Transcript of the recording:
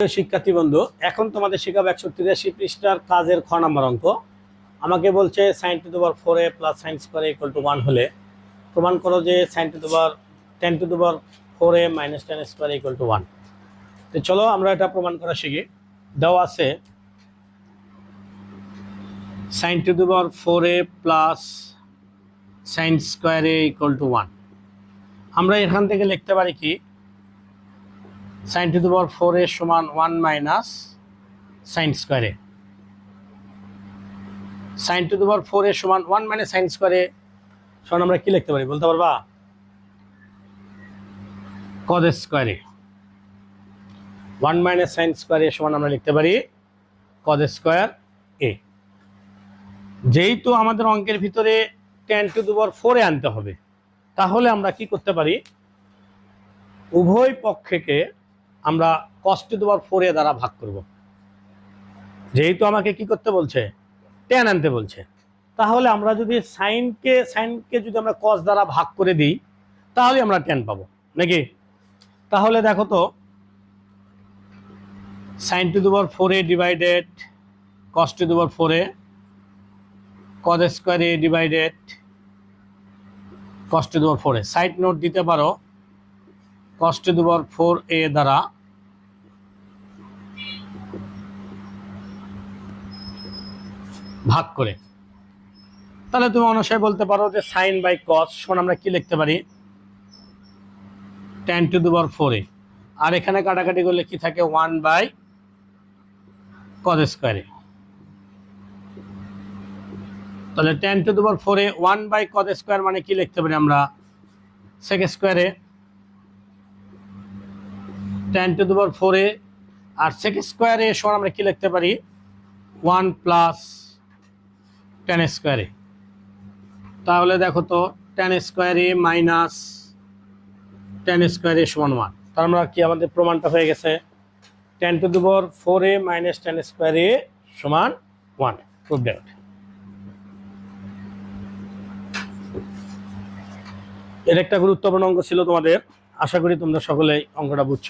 শিক্ষার্থী বন্ধু, এখন তোমাদের শেখাবো একশো তিরাশি পৃষ্ঠার কাজের খ নম্বর অঙ্ক। আমাকে বলছে সাইন টু দুবার four A plus sine square equal to one হলে। প্রমাণ করো যে সাইন টু দুবার টেন টু দুবার four A minus tan square equal to one তো চলো আমরা এটা প্রমাণ করা শিখি। দেওয়া আছে সাইন টু দুবার four A plus sine square A equal to one আমরা এখান থেকে লিখতে পারি কি sine to the power four এর সমান ওয়ান মাইনাস সাইন স্কোয়ারে sine to the power four এর সমান ওয়ান মাইনাস সাইন স্কোয়ারে সমান আমরা কি লিখতে পারি বলতে পারবা? কদ স্কোয়ারে ওয়ান মাইনাস সাইন স্কোয়ারে সমান আমরা লিখতে পারি কদ স্কোয়ার এ। যেহেতু আমাদের অঙ্কের ভিতরে টেন টু দি পাওয়ার ফোরে আনতে হবে, তাহলে আমরা কি করতে পারি? উভয় পক্ষকে আমরা কষ্ট দেওয়ার ফোরে দ্বারা ভাগ করব। যেহেতু আমাকে কি করতে বলছে? টেন আনতে বলছে। তাহলে আমরা যদি সাইনকে সাইনকে যদি আমরা কস দ্বারা ভাগ করে দিই, তাহলে আমরা টেন পাবো। নাকি? তাহলে দেখো তো সাইন টু দুবার ফোরে ডিভাইডেড কস টু দুবার ফোরে cos square A divided cos two দুবার ফোরে সাইড নোট দিতে পারো কস টু দুবার ফোর এ দ্বারা ভাগ করে। তাহলে তুমি অনুসারে বলতে পারো যে সাইন বাই কস সমান আমরা কি লিখতে পারি? টেন টু দুবার ফোর আর এখানে কাটাকাটি করলে কি থাকে? ওয়ান বাই কদ স্কোয়ারে তাহলে টেন টু দুবার ফোরে ওয়ান বাই কদ স্কোয়ার মানে কি লিখতে পারি আমরা? সেক স্কোয়ারে টেন টু দুবার ফোরে আর সেক স্কোয়ারে সমান আমরা কি লিখতে পারি? ওয়ান প্লাস টেন স্কোয়ারে তাহলে দেখো তো টেন স্কোয়ারে মাইনাস টেন স্কোয়ারে সমান ওয়ান তার আমরা কি আমাদের প্রমাণটা হয়ে গেছে? টেন টু দুবার ফোরে মাইনাস টেন স্কোয়ারে সমান ওয়ান প্রুভ ডেট এর একটা গুরুত্বপূর্ণ অঙ্ক ছিল তোমাদের। আশা করি তোমরা সকলেই অঙ্কটা বুঝছ।